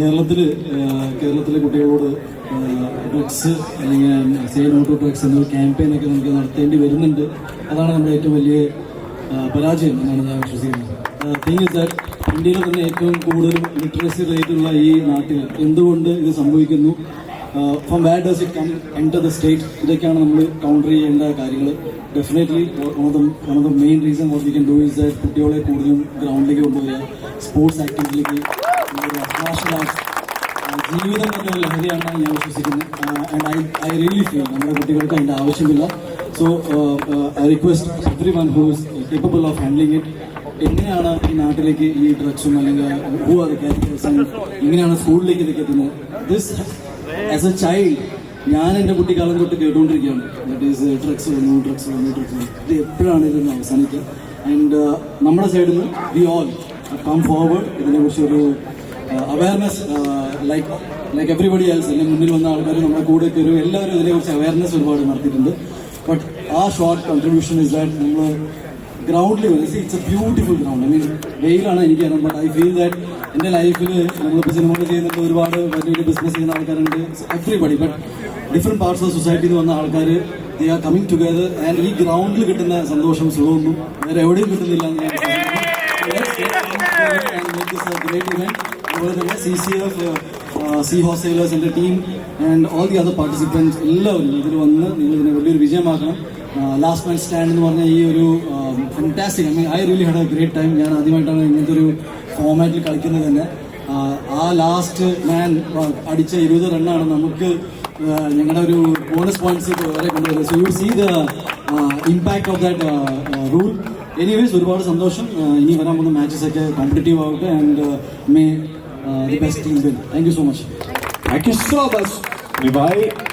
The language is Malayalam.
കേരളത്തിൽ കേരളത്തിലെ കുട്ടികളോട് ഡ്രഗ്സ് അല്ലെങ്കിൽ സേ നോ ടു ഡ്രഗ്സ് എന്നൊരു ക്യാമ്പയിനൊക്കെ നമുക്ക് നടത്തേണ്ടി വരുന്നുണ്ട്. അതാണ് നമ്മുടെ ഏറ്റവും വലിയ പരാജയം എന്നാണ് ഞാൻ വിശ്വസിക്കുന്നത്. തിങ് ഇസ് ദാറ്റ് ഇന്ത്യയിലെ തന്നെ ഏറ്റവും കൂടുതൽ ലിറ്ററസി റേറ്റ് ഉള്ള ഈ നാട്ടിൽ എന്തുകൊണ്ട് ഇത് സംഭവിക്കുന്നു? From where does it come enter the state ഇതൊക്കെയാണ് നമ്മൾ കൗണ്ടർ ചെയ്യേണ്ട കാര്യങ്ങൾ. Definitely one of the main reason what we can do is that കുട്ടികളെ കൂടുതലും ഗ്രൗണ്ടിലേക്ക് കൊണ്ടുവരിക സ്പോർട്സ് ആക്ടിവിറ്റിയിലേക്ക് ആർട്സ് ജീവിതം എന്നൊരു ലഹരിയാണ് ഞാൻ വിശ്വസിക്കുന്നത് ഐ റിയലി ഫീൽ നമ്മുടെ കുട്ടികൾക്ക് അതിന്റെ ആവശ്യമില്ല so I request everyone who is capable of handling it എങ്ങനെയാണ് ഈ നാട്ടിലേക്ക് ഈ ഡ്രഗ്സും അല്ലെങ്കിൽ ഹൂ ആർ എങ്ങനെയാണ് സ്കൂളിലേക്ക് ഇതൊക്കെ എത്തുന്നത് ദിസ് ആസ് എ ചൈൽഡ് ഞാൻ എന്റെ കുട്ടിക്കാലം തൊട്ട് കേട്ടുകൊണ്ടിരിക്കുകയാണ് ഡ്രഗ്സ് വന്നു ഡ്രഗ്സ് വന്നു ഇത് എപ്പോഴാണ് ഇതൊന്ന് അവസാനിക്കുക ആൻഡ് നമ്മുടെ സൈഡിൽ നിന്ന് വി ഓൾ കം ഫോർവേഡ് ഇതിനെക്കുറിച്ച് ഒരു awareness like like everybody else അല്ലെങ്കിൽ മുന്നിൽ വന്ന ആൾക്കാർ നമ്മുടെ കൂടെ കയറും എല്ലാവരും ഇതിനെക്കുറിച്ച് അവയർനെസ് ഒരുപാട് നടത്തിയിട്ടുണ്ട്. ബട്ട് ആ ഷോർട്ട് കൺട്രിബ്യൂഷൻ ഇസ് ദാറ്റ് നമ്മൾ ഗ്രൗണ്ടിൽ വരുന്നത് it's a beautiful ground I mean വെയിലാണ് എനിക്ക് അറിയാം ബട്ട് ഐ ഫീൽ ദാറ്റ് എന്റെ ലൈഫിൽ നമ്മളിപ്പോൾ സിനിമകൾ ചെയ്യുന്നുണ്ട് ഒരുപാട് വലിയ വലിയ ബിസിനസ് ചെയ്യുന്ന ആൾക്കാരുണ്ട്. Everybody but different parts of സൊസൈറ്റിയിൽ വന്ന ആൾക്കാർ they are coming together and ഈ ഗ്രൗണ്ടിൽ കിട്ടുന്ന സന്തോഷം സുഖമൊന്നും വേറെ എവിടെയും കിട്ടുന്നില്ല എന്ന് ഞാൻ അതുപോലെ തന്നെ C C F C hostelers എന്റെ team and all the other participants എല്ലാവരും ഇതിൽ വന്ന് നിങ്ങൾ ഇതിനെ വലിയൊരു വിജയമാക്കണം. ലാസ്റ്റ് മാൻ സ്റ്റാൻഡ് എന്ന് പറഞ്ഞ ഈ ഒരു fantastic I mean I really had a great time ഞാൻ ആദ്യമായിട്ടാണ് ഇങ്ങനത്തെ ഒരു ഫോമാറ്റിൽ കളിക്കുന്നത് തന്നെ. ആ, ലാസ്റ്റ് മാൻ അടിച്ച ഇരുപത് റണ്ണാണ് നമുക്ക് ഞങ്ങളുടെ ഒരു ബോണസ് പോയിന്റ്സ് വരെ കൊണ്ടുവരുന്നത്. So you see the impact of that rule anyways ഒരുപാട് സന്തോഷം. ഇനി വരാൻ പോകുന്ന മാച്ചസ് ഒക്കെ കോമ്പറ്റീവ് ആവട്ടെ and may the best team win. Thank you so much. Thank you so much. Nibai